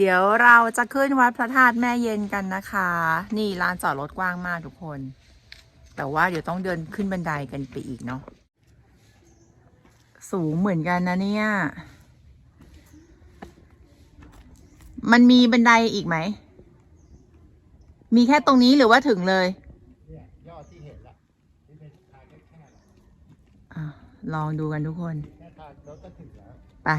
เดี๋ยวเราจะขึ้นวัดพระธาตุแม่เย็นกันนะคะ นี่ลานจอดรถกว้างมากทุกคน แต่ว่าเดี๋ยวต้องเดินขึ้นบันไดกันไปอีกเนาะ สูงเหมือนกันนะเนี่ย มันมีบันไดอีกไหม มีแค่ตรงนี้หรือว่าถึงเลยเนี่ยยอดที่เห็นละที่เป็นทางแคบอะลองดูกันทุกคนๆแค่ทางรถก็ถึงแล้วไป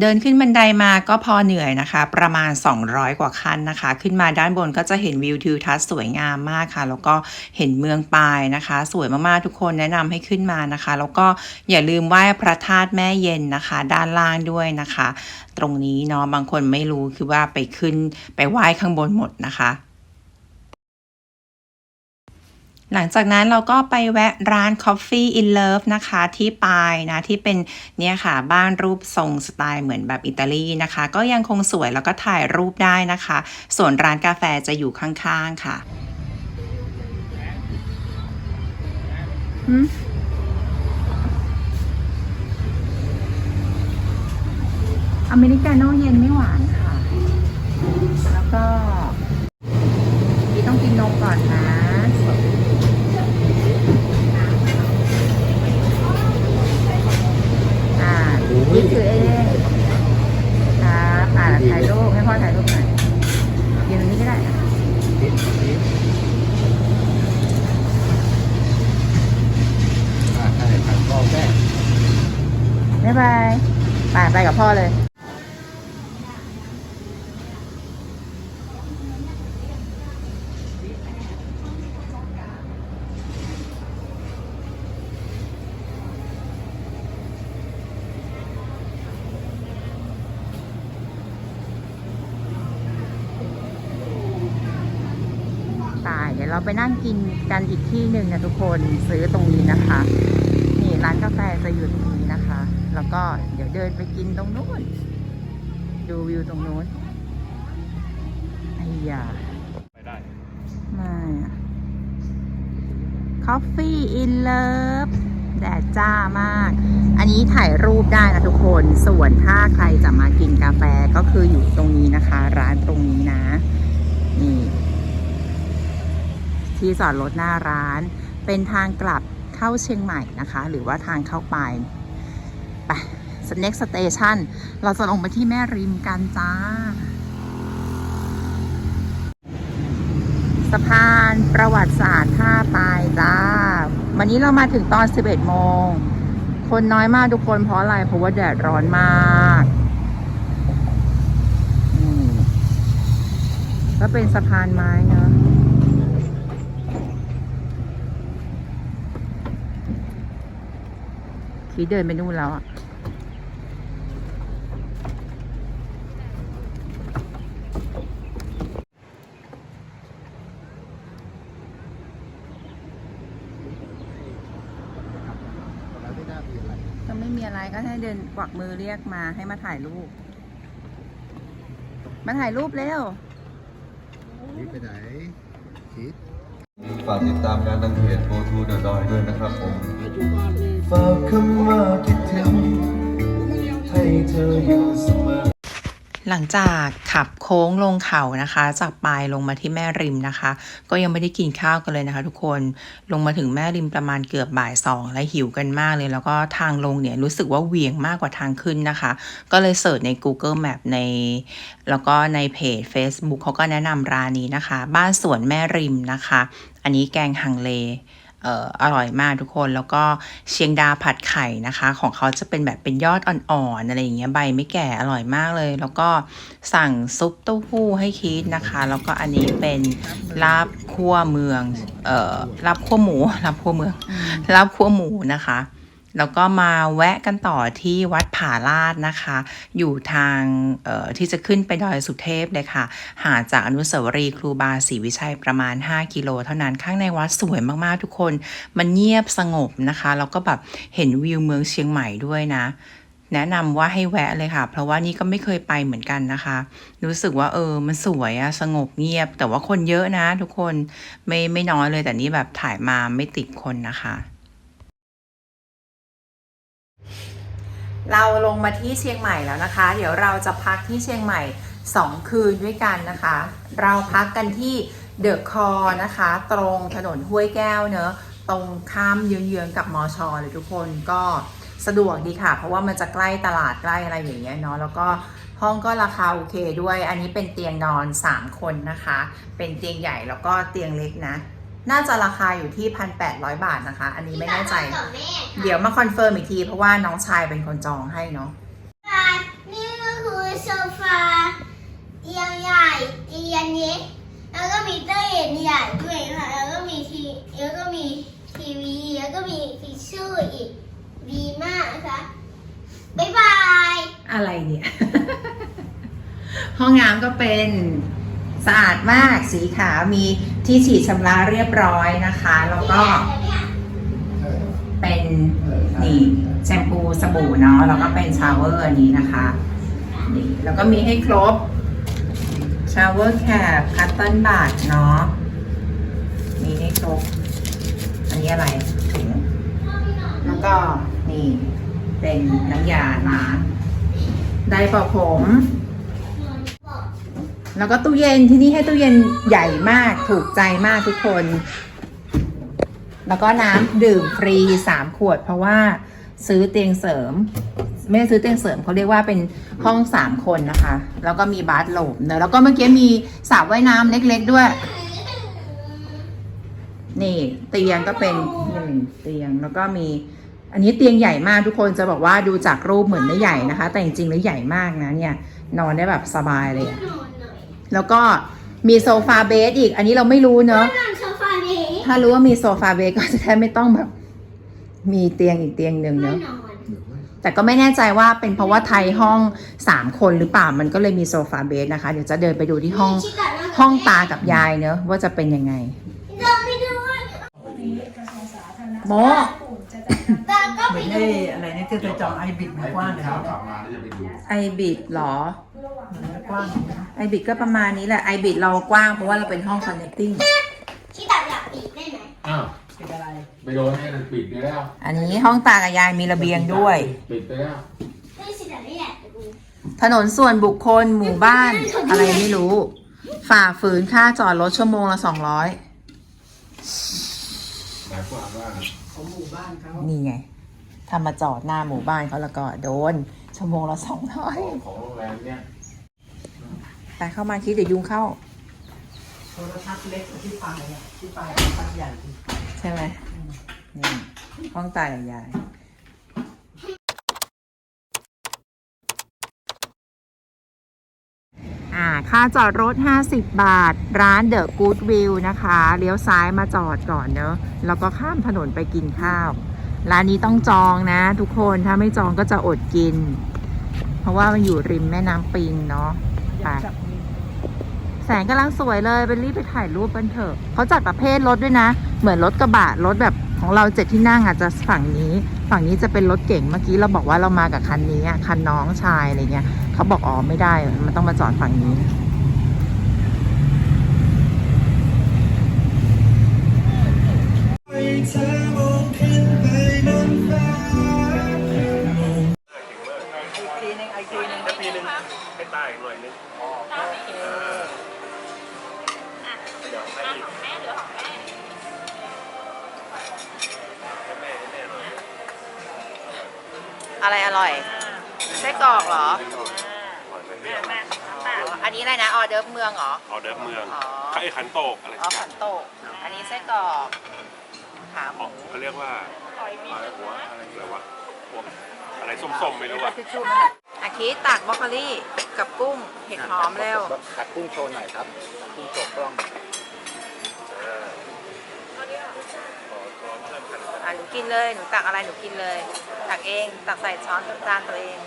เดินขึ้นบันไดมาก็พอเหนื่อยนะคะ ประมาณ 200 กว่าขั้นนะคะ ขึ้นมาด้านบนก็จะเห็นวิวทิวทัศน์สวยงามมากค่ะ แล้วก็เห็นเมืองปายนะคะ สวยมากๆทุกคนแนะนำให้ขึ้นมานะคะ แล้วก็อย่าลืมไหว้พระธาตุแม่เย็นนะคะ ด้านล่างด้วยนะคะ ตรงนี้เนาะบางคนไม่รู้คือว่าไปขึ้นไปไหว้ข้างบนหมดนะคะ หลังจากนั้นเราก็ไปแวะร้าน Coffee in Love นะคะ ที่ปายนะ ที่เป็นเนี่ยค่ะ บ้านรูปทรงสไตล์เหมือนแบบอิตาลีนะคะ ก็ยังคงสวยแล้วก็ถ่ายรูปได้นะคะ ส่วนร้านกาแฟจะอยู่ข้างๆค่ะอเมริกาโน่เย็นไม่หวานค่ะ แล้วก็พี่ต้องกินนมก่อนนะ อ่า นี่คือเองครับอ่าถ่ายรูปให้พ่อถ่ายรูปหน่อยยืนตรงนี้ก็ได้อะคิดคิดอ่าใช่ขันกล้องแม่บ๊ายบายไปไปกับพ่อเลย ตาย เราไปนั่งกินกันอีกที่หนึ่งนะทุกคนซื้อตรงนี้นะคะ นี่ร้านกาแฟจะอยู่ตรงนี้นะคะ แล้วก็เดี๋ยวเดินไปกินตรงนู้น ดูวิวตรงนู้นไอ้ยาไปได้ ไม่อะ Coffee in Love แดดจ้ามาก อันนี้ถ่ายรูปได้นะทุกคน ส่วนถ้าใครจะมากินกาแฟก็คืออยู่ตรงนี้นะคะ ร้านตรงนี้นะ นี่ ที่จอดรถหน้าร้าน เป็นทางกลับเข้าเชียงใหม่นะคะ หรือว่าทางเข้าไป ไป next station เราจะลงไปที่แม่ริมกันจ้า สะพานประวัติศาสตร์ท่าปายจ้า วันนี้เรามาถึงตอน 11 โมง คนน้อยมากทุกคนเพราะอะไร เพราะว่าแดดร้อนมากก็เป็นสะพานไม้เนอะ คีเดินไปนู่นแล้วอะก็ไม่มีอะไรก็ให้เดินกวักมือเรียกมาให้มาถ่ายรูป มาถ่ายรูปเร็วคิดไปไหนคิด ฝากติดตามงานทางเพจ Go to the Doi ด้วยนะครับผม ฝากคำว่าคิดถึงให้เธออยู่เสมอหลังจากขับโค้งลงเขานะคะ จากปลายลงมาที่แม่ริมนะคะ ก็ยังไม่ได้กินข้าวกันเลยนะคะ ทุกคนลงมาถึงแม่ริมประมาณเกือบบ่ายสองและหิวกันมากเลย แล้วก็ทางลงเนี่ยรู้สึกว่าเหวี่ยงมากกว่าทางขึ้นนะคะ ก็เลยเสิร์ชใน Google Map ใน แล้วก็ในเพจ Facebook เขาก็แนะนำร้านนี้นะคะ บ้านสวนแม่ริมนะคะ อันนี้แกงฮังเลเอออร่อยมากทุกคนแล้วก็เชียงดาผัดไข่นะคะ ของเขาจะเป็นแบบเป็นยอดอ่อนๆอะไรอย่างเงี้ยใบไม่แก่อร่อยมากเลย แล้วก็สั่งซุปเต้าหู้ให้คิดนะคะ แล้วก็อันนี้เป็นลาบคั่วเมืองเอ่อลาบคั่วหมูลาบคั่วเมืองลาบคั่วหมูนะคะ แล้วก็มาแวะกันต่อที่วัดผาลาดนะคะ อยู่ทางที่จะขึ้นไปดอยสุเทพเลยค่ะ ห่างจากอนุสาวรีย์ครูบาศรีวิชัยประมาณ 5 กิโลเท่านั้นข้างในวัดสวยมากๆทุกคน มันเงียบสงบนะคะ แล้วก็แบบเห็นวิวเมืองเชียงใหม่ด้วยนะ แนะนำว่าให้แวะเลยค่ะ เพราะว่านี่ก็ไม่เคยไปเหมือนกันนะคะ รู้สึกว่าเออ มันสวยอะสงบเงียบ แต่ว่าคนเยอะนะ ทุกคนไม่ไม่น้อยเลยแต่นี่แบบถ่ายมาไม่ติดคนนะคะ เราลงมาที่เชียงใหม่แล้วนะคะ เดี๋ยวเราจะพักที่เชียงใหม่ 2 คืนด้วยกันนะคะ เราพักกันที่เดอะคอนะคะ ตรงถนนห้วยแก้วเนอะตรงข้ามเยื้องๆกับมอชอเลยทุกคนก็สะดวกดีค่ะ เพราะว่ามันจะใกล้ตลาดใกล้อะไรอย่างเงี้ยเนาะแล้วก็ห้องก็ราคาโอเคด้วย อันนี้เป็นเตียงนอน 3 คนนะคะ เป็นเตียงใหญ่แล้วก็เตียงเล็กนะ น่าจะราคาอยู่ที่ 1,800 บาทนะคะ อันนี้ไม่แน่ใจ เดี๋ยวมาคอนเฟิร์มอีกที เพราะว่าน้องชายเป็นคนจองให้เนาะนี่ก็คือโซฟาเตียงใหญ่เตียงเล็กแล้วก็มีตู้เย็นใหญ่ด้วยค่ะแล้วก็มีทีแล้วก็มีทีวีแล้วก็มีทิชชู่อีกดีมากนะคะบ๊ายบายอะไรเนี่ย ห้องน้ำก็เป็นสะอาดมากสีขาวมี ที่ฉีดชำระเรียบร้อยนะคะ แล้วก็เป็นนี่แชมพูสบู่เนาะแล้วก็เป็นชาวเวอร์อันนี้นะคะนี่แล้วก็มีให้ครบชาวเวอร์แคปคัตเติ้ลบาทเนาะมีให้ครบอันนี้อะไรถุงแล้วก็นี่เป็นน้ำยาล้างไดร์เป่าผม แล้วก็ตู้เย็นที่นี่ให้ตู้เย็นใหญ่มากถูกใจมากทุกคน แล้วก็น้ำดื่มฟรีสามขวด เพราะว่าซื้อเตียงเสริม ไม่ได้ซื้อเตียงเสริมเขาเรียกว่าเป็นห้องสามคนนะคะ แล้วก็มีบาร์โหลมเนอะแล้วก็เมื่อกี้มีสระว่ายน้ำเล็กๆด้วย นี่เตียงก็เป็นหนึ่งเตียงแล้วก็มีอันนี้เตียงใหญ่มากทุกคนจะบอกว่าดูจากรูปเหมือนไม่ใหญ่นะคะ แต่จริงๆแล้วใหญ่มากนะเนี่ย นอนได้แบบสบายเลยอะนอนหน่อย แล้วก็มีโซฟาเบสอีก อันนี้เราไม่รู้เนอะนอนโซฟานี้ถ้ารู้ว่ามีโซฟาเบสก็จะได้ไม่ต้องแบบ มีเตียงอีกเตียงหนึ่งไม่เนอะนอนแต่ก็ไม่แน่ใจว่าเป็นเพราะว่าไทยห้องสามคนหรือเปล่ามันก็เลยมีโซฟาเบสนะคะ เดี๋ยวจะเดินไปดูที่ห้องชิคานั่ห้องตากับยายเนอะว่าจะเป็นยังไงเดินไปดูโมตาก็ ไปไม่ดูได้อะไรเนี่ยจะไปจองไอบิดมันกว้างเลยข้านะวกลับมาแล้วจะไปดูไอบิดหรอ มันกว้างไอบิดก็ประมาณนี้แหละไอบิดเรากว้างเพราะว่าเราเป็นห้อง connecting ชิคาอยากปีกได้ไหมอ้าวเป็นอะไรไปโดนให้มันปิดไปแล้วอันนี้ห้องตากับยายมีระเบียงด้วย ปิดไปแล้วไม่ชิคาไม่อยากดูถนนส่วนบุคคลหมู่บ้าน อะไรไม่รู้ ฝ่าฝืนค่าจอดรถชั่วโมงละสองร้อยหมายความว่า ของหมู่บ้านเขา นี่ไง ถ้ามาจอดหน้าหมู่บ้านเขาแล้วก็โดน ชั่วโมงละสองร้อยของของโรงแรมเนี่ยไปเข้ามาคิดเดี๋ยวยุงเข้าโทรทัศน์เล็กกว่าที่ปลายอะที่ปลายโทรทัศน์ใหญ่ใช่ไหมนี่ห้องตากับยายอ่าค่าจอดรถ 50 บาท ร้าน The Good View นะคะ เลี้ยวซ้ายมาจอดก่อนเนอะ แล้วก็ข้ามถนนไปกินข้าว ร้านนี้ต้องจองนะ ทุกคนถ้าไม่จองก็จะอดกิน เพราะว่ามันอยู่ริมแม่น้ำปิงเนาะไปแสงกำลังสวยเลยไปรีบไปถ่ายรูปกันเถอะเขาจัดประเภทรถด้วยนะ เหมือนรถกระบะรถแบบของเราเจ็ดที่นั่งอาจจะฝั่งนี้ ฝั่งนี้จะเป็นรถเก่งเมื่อกี้เราบอกว่าเรามากับคันนี้คันน้องชายอะไรเงี้ยเขาบอกอ๋อไม่ได้มันต้องมาจอดฝั่งนี้ปี อกเหรอก่อนไปเรียนอันนี้อะไรนะออเดิร์ฟเมืองเหรอ ออเดิร์ฟเมืองอ๋อไข่ขันโตกอะไรอ๋อสักอขัย่างนโตกอันนี้ไส้กรอกขาหอ๋อมูเขาเรียกว่าอะไรหัวอะไรอะไรวะพวกอะไรส้มๆไม่รู้อะทิชชู่นั่นแหละอาคิดตักบรอกโคลี่กับกุ้งเห็ดหอมเร็วตัดกุ้งโชว์หน่อยครับตัดกุ้งโชว์กล้อง อะหนูกินเลยหนูตักอะไรหนูกินเลย ตักเองตักใส่ช้อนจานตัวเอง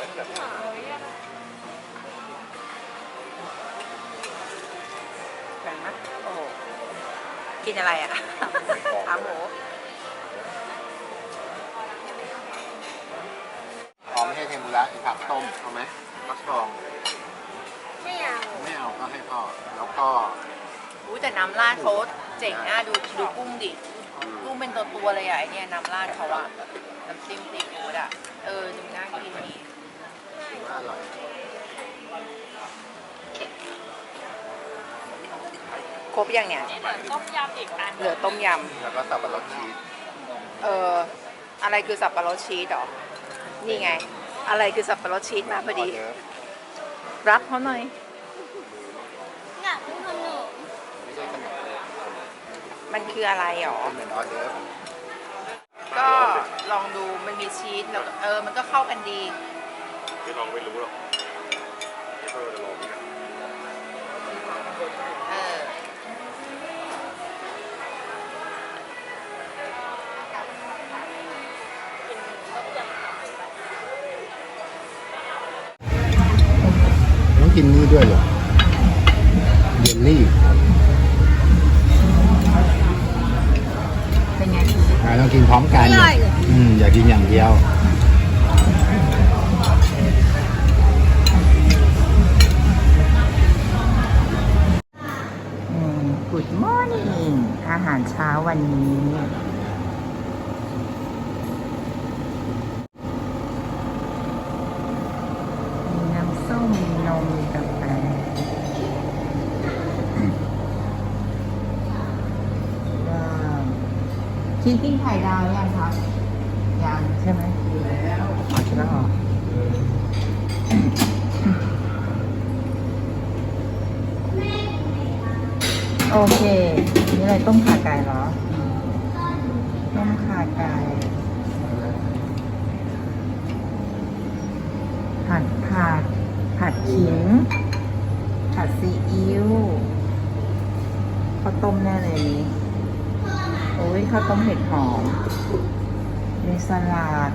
แบ่งนะโอ้โหกินอะไรอะขาหมูอ๋อไม่ใช่เทมปุระผักต้มเอาไหมฟักทองไม่เอาไม่เอาก็ให้พ่อแล้วก็อู้แต่น้ำราดเขาเจ๋งนะดูดูกุ้งดิกุ้งเป็นตัวตัวๆเลยอะไอเนี่ยน้ำราดเขาอะน้ำจิ้มซีฟู้ดอะ เออดูน่ากินดี ครบยังเนี่ยต้มยำอีกอันเหลือต้มยแล้วก็สับปะรดชีสำเอออะไรคือสับปะรดชีสเหรอนี่ไง อะไรคือสับปะรดชีสมาพอดีเนื้อรับเขาหน่อย อยากกินขนมไม่ใช่ขนมเลยมันคืออะไรหรอ เป็นเหมือนออเดิร์ฟก็ลองดูมันมีชีสแล้วก็เออ มันก็เข้ากันดี ไม่ลองไม่รู้หรอกไม่ต้องจะลองเนี่ยเออต้องกินนี่ด้วยเหรอเยลลี่เป็นไงอ่าต้องกินพร้อมกัน อืม อย่ากินอย่างเดียว วันนี้ มีน้ำส้ม มีนม มีกาแฟว้าวชีสปิ้งไข่ดาวยังครับยังใช่ไหมแล้วอ๋อใช่แล้วเหรอ โอเค นี่ อะไรต้มขาไก่เหรอ ต้มขาไก่ผัดผัดผัดขิง ผัดซีอิ๊วข้าวต้มแน่เลยนี้โอ้ยข้าวต้มเห็ดหอม มีสลัด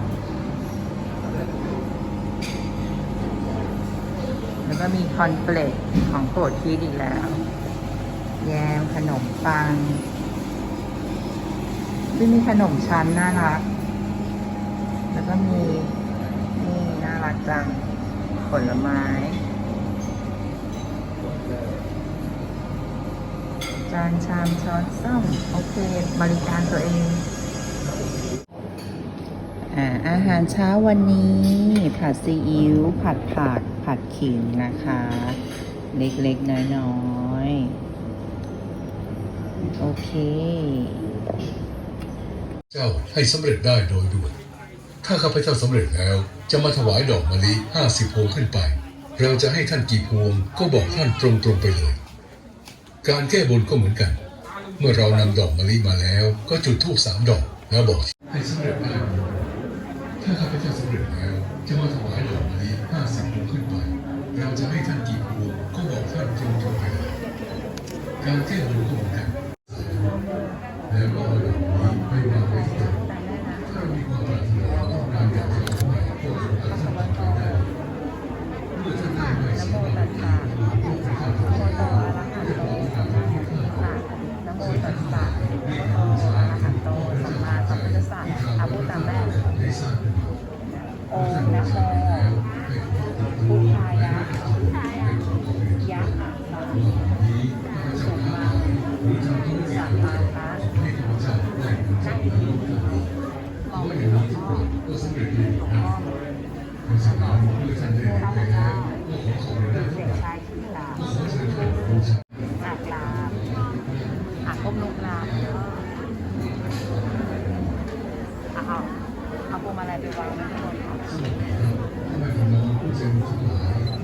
แล้วก็มีคอนเฟลกของโปรดคีดอีกแล้ว แยม ขนมปังซึ่มีขนมชั้นน่ารัก แล้วก็มีนี่น่ารักจัง ผลไม้ จานชามช้อนส้อมโอเค บริการตัวเองอ่าอาหารเช้าวันนี้ ผัดซีอิ๊วผัดผัก ผัดขิงนะคะ เล็กๆ น้อยๆ โอเค เจ้าให้สำเร็จได้โดยด่วน ถ้าข้าพเจ้าสำเร็จแล้ว จะมาถวายดอกมะลิห้าสิบพวงขึ้นไป เราจะให้ท่านกี่พวงก็บอกท่านตรงๆไปเลย การแก้บนก็เหมือนกัน เมื่อเรานำดอกมะลิมาแล้ว ก็จุดธูปสามดอกแล้วบอกให้สำเร็จได้ถ้าข้าพเจ้าสำเร็จแล้ว จะมาถวายดอกมะลิห้าสิบพวงขึ้นไป เราจะให้ท่านกี่ ลายที่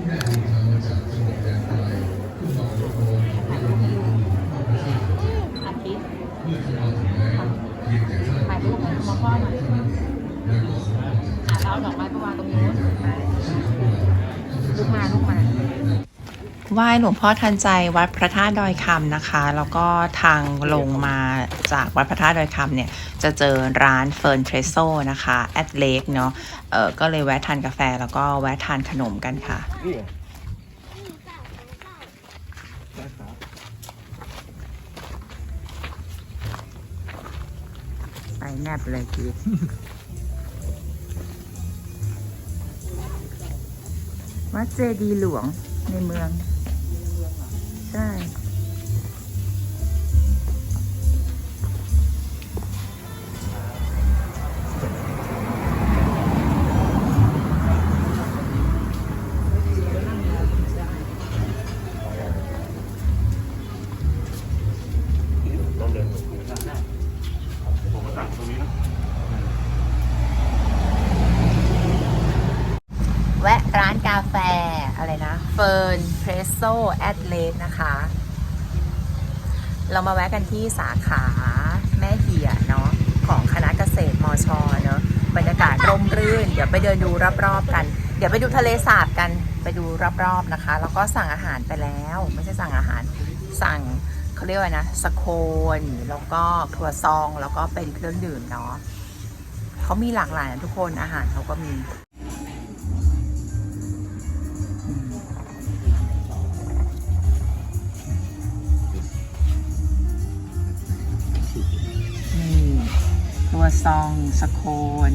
ได้เดินทางมาจากจังหวัดแดนไกลเพื่อมาขอพรของพระบารมีองค์หลวงพ่อพระธาตุดอยคำอาทิตย์เมื่อท่านมาถึงแล้วเพียงแต่ท่านถ่ายรูปให้มาพ่อหน่อยเท่านั้นเองแล้วก็ ไม้ไปวางตรงนู้นซึ่งคำว่าข้าพลูกเจ้ามาลูกมาไหว้หลวงพ่อทันใจวัดพระธาตุดอยคำนะคะ แล้วก็ทางลงมาจากวัดพระธาตุดอยคำเนี่ย จะเจอร้านเฟิร์นเทรโซนะคะแอดเลกเนาะเออก็เลยแวะทานกาแฟแล้วก็แวะทานขนมกันค่ะไปแนบเลยคิดวัดเจดีย์หลวงในเมือง ใช่ มาแวะกันที่สาขาแม่เหียเนาะของคณะเกษตรมชเนาะบรรยากาศร่มรื่น เดี๋ยวไปเดินดูรอบๆกัน เดี๋ยวไปดูทะเลสาบกันไปดูรอบๆนะคะ แล้วก็สั่งอาหารไปแล้ว ไม่ใช่สั่งอาหารสั่งเขาเรียกว่านะสโคนแล้วก็ครัวซองแล้วก็เป็นเครื่องดื่มเนาะเขามีหลากหลายนะทุกคนอาหารเขาก็มี ซอง สโคน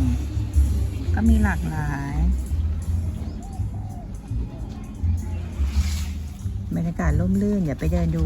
ก็มีหลากหลาย บรรยากาศร่มรื่นอย่าไปเดินดู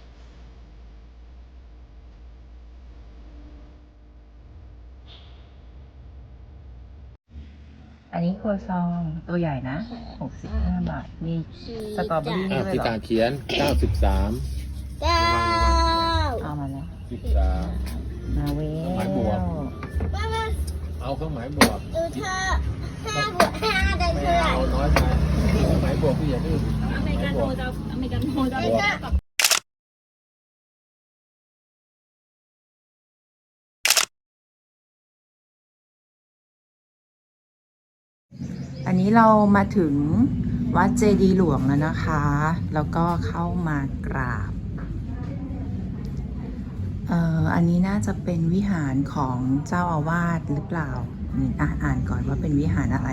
อันนี้ครัวซองตัวใหญ่นะ65บาท มีสตรอเบอรี่ด้วยที่เหรตาอเขียน 93 เก้าเอามาแล้ว13 มาเวหมายบวกลมามาเอาเครื่องหมายบวกดูเธอห้าบวกห้าได้ไม่เท่าไหร่เอาน้อยไปเครื่องหมายบวกพี่อย่าดื้ออเมริกันโนจะอเมริกันโนจะบวก อันนี้เรามาถึงวัดเจดีย์หลวงแล้วนะคะ แล้วก็เข้ามากราบเอ่ออันนี้น่าจะเป็นวิหารของเจ้าอาวาสหรือเปล่านี่อะอ่านก่อนว่าเป็นวิหารอะไร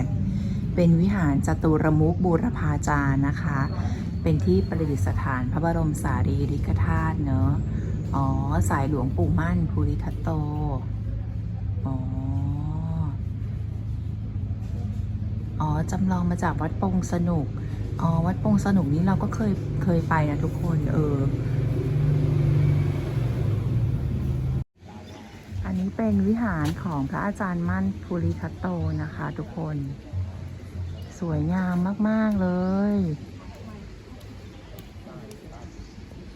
เป็นวิหารจตุรมุขบูรพาจารย์นะคะ เป็นที่ประดิษฐานพระบรมสารีริกธาตุเนอะอ๋อ สายหลวงปู่มั่นภูริทัตโต อ๋อ อ๋อจำลองมาจากวัดปงสนุก อ๋อ วัดปงสนุกนี้เราก็เคยเคยไปนะทุกคน เออ อันนี้เป็นวิหารของพระอาจารย์มั่นภูริทัตโตนะคะทุกคน สวยงามมาก ๆ เลย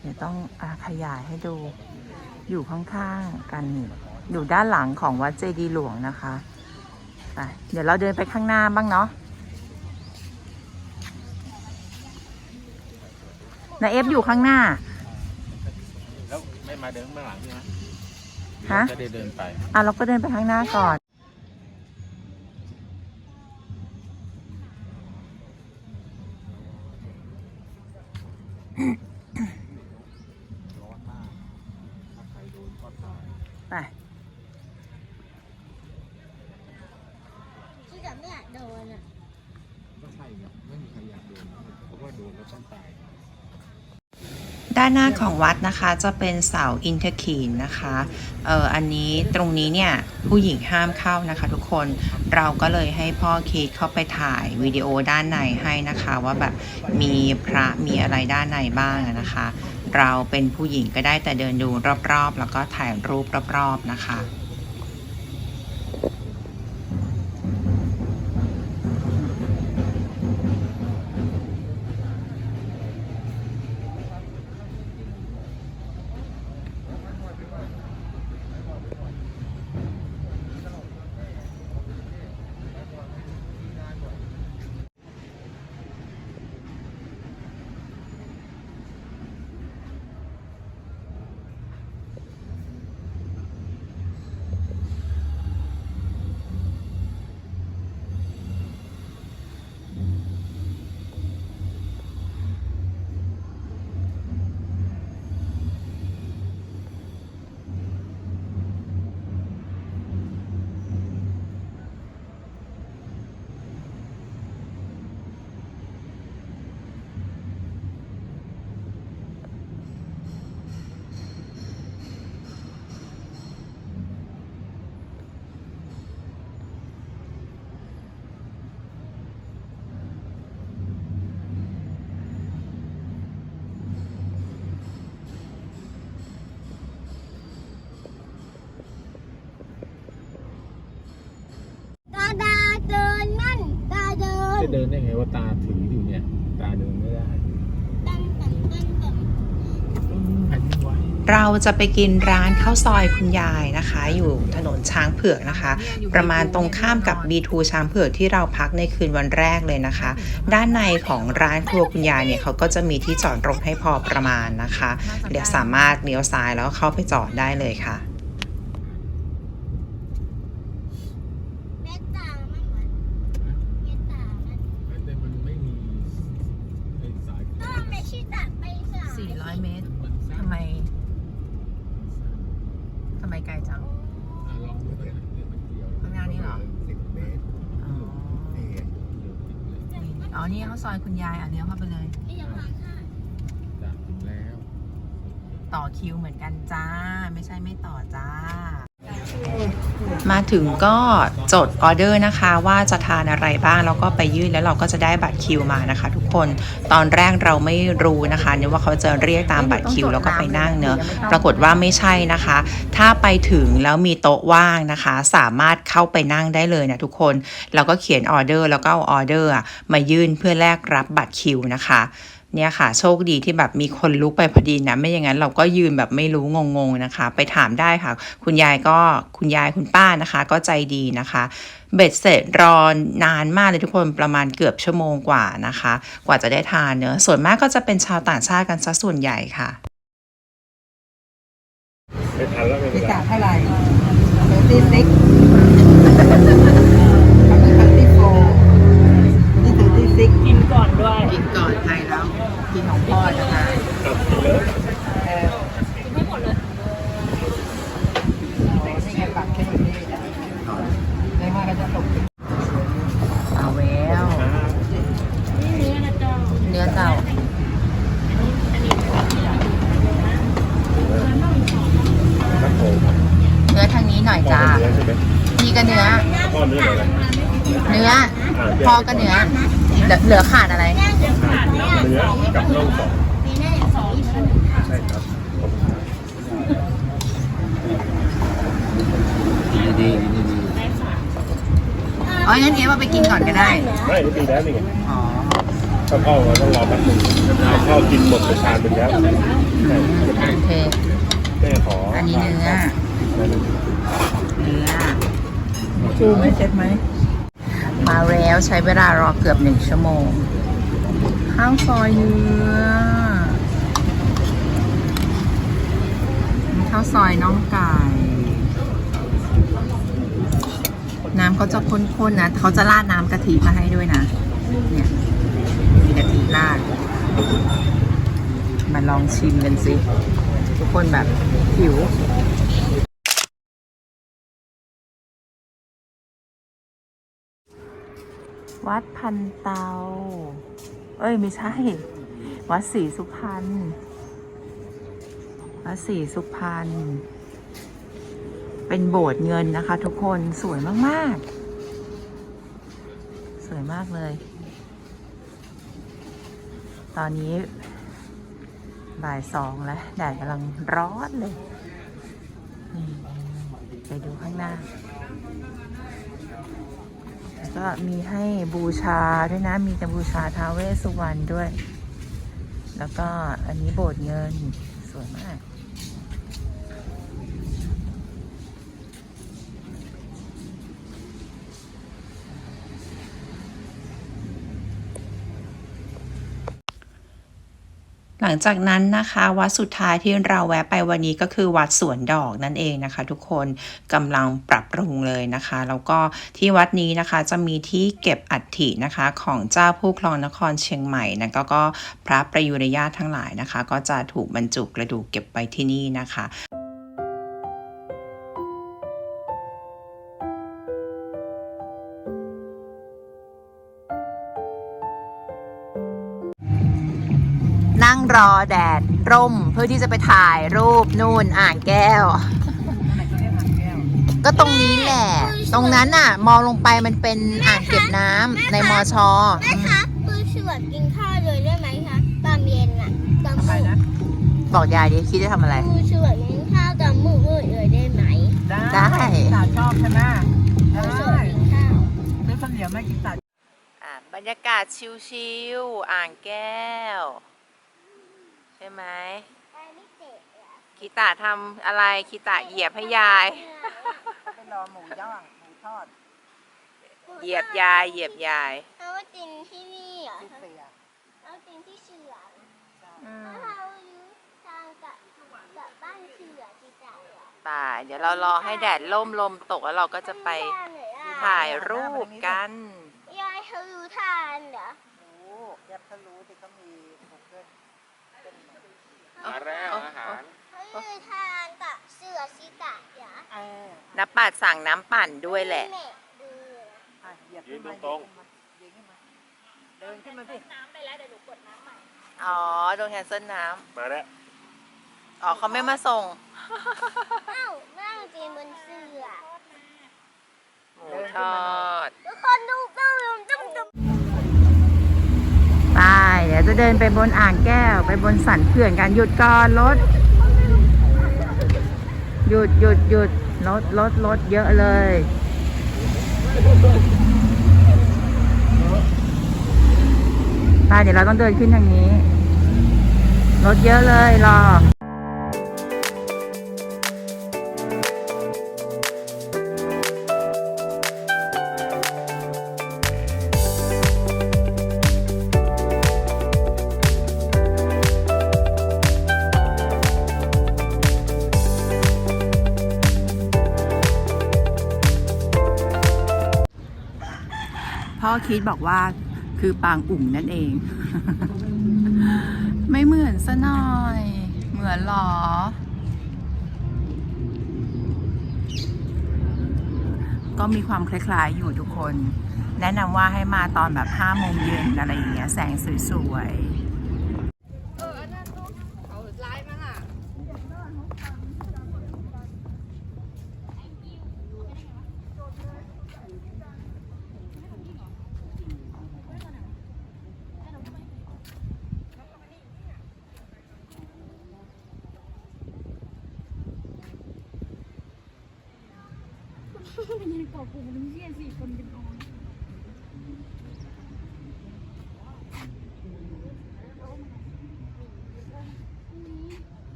เดี๋ยวต้องอขยายให้ดู อยู่ข้าง ๆ กันอยู่ด้านหลังของวัดเจดีย์หลวงนะคะ ไปเดี๋ยวเราเดินไปข้างหน้าบ้างเนาะนาเอฟอยู่ข้างหน้า แล้วไม่มาเดินข้างหลังใช่ไหมฮะ จะได้เดินไปอะเราก็เดินไปข้างหน้าก่อน วัดนะคะจะเป็นเสาอินเทอร์คีนนะคะเอออันนี้ตรงนี้เนี่ยผู้หญิงห้ามเข้านะคะทุกคนเราก็เลยให้พ่อคีเข้าไปถ่ายวิดีโอด้านในให้นะคะว่าแบบมีพระมีอะไรด้านในบ้างนะคะ เราเป็นผู้หญิงก็ได้แต่เดินดูรอบๆ แล้วก็ถ่ายรูปรอบๆนะคะ เดินได้ไงว่าตาถืออยู่เนี่ย ตาเดินไม่ได้เราจะไปกินร้านข้าวซอยคุณยายนะคะ อยู่ถนนช้างเผือกนะคะ ประมาณตรงข้ามกับ B2 ช้างเผือกที่เราพักในคืนวันแรกเลยนะคะ ด้านในของร้านครัวคุณยายเนี่ยเขาก็จะมีที่จอดรถให้พอประมาณนะคะ เดี๋ยวสามารถเลี้ยวซ้ายแล้วเข้าไปจอดได้เลยค่ะ เมตตามันเหมือนเมตตามัน แต่มันไม่มีไอ้สาย ก็ไม่ใช่ตัดไปสาย 400 เมตร มันสั้น ทำไมทำไมไกลจัง อะลองดูเนี่ยเนี่ยมันเกี่ยว ข้างหน้านี่เหรอ สิบเมตรนี่ไง อ๋อนี่ข้าวซอยคุณยายอะเลี้ยวเข้าไปเลยไม่อยากฟังค่ะจากถึงแล้ว ต่อคิวเหมือนกันจ้า ไม่ใช่ไม่ต่อจ้า มาถึงก็จดออเดอร์นะคะ ว่าจะทานอะไรบ้างแล้วก็ไปยื่นแล้วเราก็จะได้บัตรคิวมานะคะ ทุกคนตอนแรกเราไม่รู้นะคะเนี่ยว่าเขาจะเรียกตามบัตรคิวแล้วก็ไปนั่งเนอะปรากฏว่าไม่ใช่นะคะ ถ้าไปถึงแล้วมีโต๊ะว่างนะคะ สามารถเข้าไปนั่งได้เลยนะทุกคนเราก็เขียนออเดอร์แล้วก็เอาออเดอร์อะมายื่นเพื่อแลกรับบัตรคิวนะคะ เนี่ยค่ะ โชคดีที่แบบมีคนลุกไปพอดีนะ ไม่อย่างนั้นเราก็ยืนแบบไม่รู้งงๆนะคะ ไปถามได้ค่ะ คุณยายก็คุณยายคุณป้านะคะ ก็ใจดีนะคะเบ็ดเสร็จรอนานมากเลยทุกคนประมาณเกือบชั่วโมงกว่านะคะ กว่าจะได้ทานเนอะส่วนมากก็จะเป็นชาวต่างชาติกันซะส่วนใหญ่ค่ะไม่ทันแล้วไม่เป็พินไรกาเท่าไหร่เดอร์ตี้ซิกอันนี้พันตี้โฟนี่เดอร์ตี้ซิกกินก่อนด้วยกินก่อนไท ไม่หมดเลยนี่ไงปักแค่นี้ได้มากก็จะตกเอาแล้วเนื้อเต่าเนื้อทางนี้หน่อยจ้าเนื้อใช่ไหมนี่ก็เนื้อพ่อเนื้อ เนื้อพอก็เนื้อเหลือเหลือขาดอะไร เนื้อกับน่องสอง มีแน่สองชิ้น ใช่ครับ ดีดีดีดีอ๋องั้นเอฟเอาไปกินก่อนก็ได้ ไม่นี่ปีแล้วนี่ไงอ๋อ ถ้าพ่อเราต้องรอแป๊บนึงพ่อกินหมดไปชามหนึงแล้วโอเค แม่ขออัอันนี้เนื้อ เนื้อ ชูไหมเช็ดไหมมาแล้วใช้เวลารอเกือบหนึ่งชั่วโมง ข้าวซอยเนื้อข้าวซอยน้องไก่ น้ำเขาจะข้นๆนะเขาจะราดน้ำกะทิมาให้ด้วยนะ เนี่ยมีกะทิราด มาลองชิมกันสิ ทุกคนแบบหิววัดพันเตา เอ้ย ไม่ใช่ วัดศรีสุพรรณ วัดศรีสุพรรณ เป็นโบสถ์เงินนะคะ ทุกคนสวยมาก ๆ สวยมากเลย ตอนนี้บ่ายสองแล้วแดดกำลังร้อนเลย ไปดูข้างหน้า แล้วก็มีให้บูชาด้วยนะ มีจะบูชาท้าวเวสสุวรรณด้วย แล้วก็อันนี้โบสถ์เงินสวยมาก ลังจากนั้นนะคะ วัดสุดท้ายที่เราแวะไปวันนี้ก็คือวัดสวนดอกนั่นเองนะคะ ทุกคนกำลังปรับปรุงเลยนะคะ แล้วก็ที่วัดนี้นะคะจะมีที่เก็บอัฐินะคะ ของเจ้าผู้ครองนครเชียงใหม่นะก็ก็พระประยุรญาตทั้งหลายนะคะ ก็จะถูกบรรจุกระดูกเก็บไปที่นี่นะคะ รอแดดร่มเพื่อที่จะไปถ่ายรูปนู่นอ่างแก้ว ก็ตรงนี้แหละ ตรงนั้นน่ะ มองลงไปมันเป็นอ่างเก็บน้ำในมอชอแม่คะคือชวนกินข้าวเลยได้ไหมคะตอนเย็นน่ะตอนทำไมมื้อนะบอกยายดิคิดจะทำอะไร คือชวนกินข้าวตอนมื้อมื้อเลยได้ไหมได้สาชอบใช่ไหมคือชได้วนกินข้าวซื้อข้าวเหนียวแม่กินตัดอะบรบรรยากาศชิวๆอ่างแก้ว ใช่ไหมไปไม่เตะเหรอคีตาทำอะไรคีตาเหยียบให้ยาย ไปรอหมูย่างหมูทอดเหยียบยาย เหยียบยายเราว่ากินที่นี่เหรอที่เสียเรากินที่เสืออืมถ้าเราอยู่ทางกับกับบ้านเสือจีจ่ายเหรอไป่าเดี๋ยวเรารอให้แดดล่มลมตกแล้วเราก็จะไปม่ด้เลยอะถ่ายรูปกัน ยายเขารู้ทานเหรอรู้แยบทะรู้ที่เขามีบุกเกิลเป็นเหมือน มาแล้วอาหารเขารู้ทานกับเสือซีกะเหรอเออนับปัดสั่งน้ำปั่นด้วยแหละ ม่ดูนะอะเหยียบยืขึ้นนมาตรงเหยียบขึ้นมาเดินขึ้นมาสิอ๋อ โดนแคนเซิลน้มาแล้วำ อ๋อเขาไม่มาส่งเอ้านั่งกินบนเสือหมูทอดทุกคนดู จะเดินไปบนอ่างแก้ว ไปบนสันเขื่อนกันหยุดก่อนรถหยุดหยุดหยุดรถรถรถเยอะเลยไปเดี๋ยวเราต้องเดินขึ้นทางนี้ รถเยอะเลยรอ คิดบอกว่าคือปางอุ่งนั่นเอง ไม่เหมือนซะหน่อย เหมือนหรอ ก็มีความคล้ายๆอยู่ทุกคน แนะนำว่าให้มาตอนแบบ5โมงเย็นอะไรอย่างเงี้ยแสงสวยๆ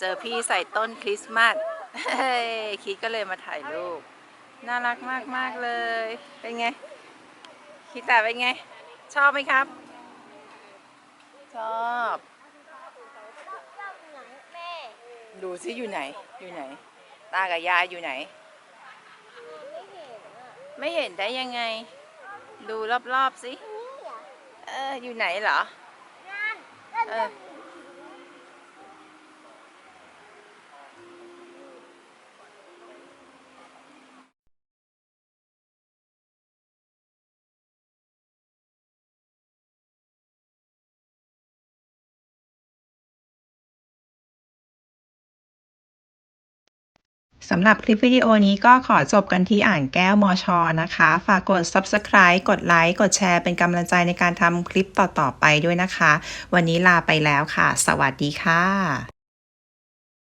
เจอ พี่ใส่ต้นคริสต์มาสเฮ้ยคิดก็เลยมาถ่ายรูป น่ารักมากมากๆเลย เป็นไง คิดแต่เป็นไง ชอบไหมครับ ชอบชอบหนังแม่ดูซิอยู่ไหน อยู่ไหน ตากับยายอยู่ไหน ไม่เห็นอะไม่เห็นได้ยังไง ดูรอบๆสินี่อะเออ อยู่ไหนเหรองานนั่นเอนั่อ สำหรับคลิปวิดีโอนี้ก็ขอจบกันที่อ่านแก้วมอชอนะคะ ฝากกด subscribe กดไลค์กดแชร์เป็นกำลังใจในการทำคลิปต่อๆไปด้วยนะคะ วันนี้ลาไปแล้วค่ะ สวัสดีค่ะ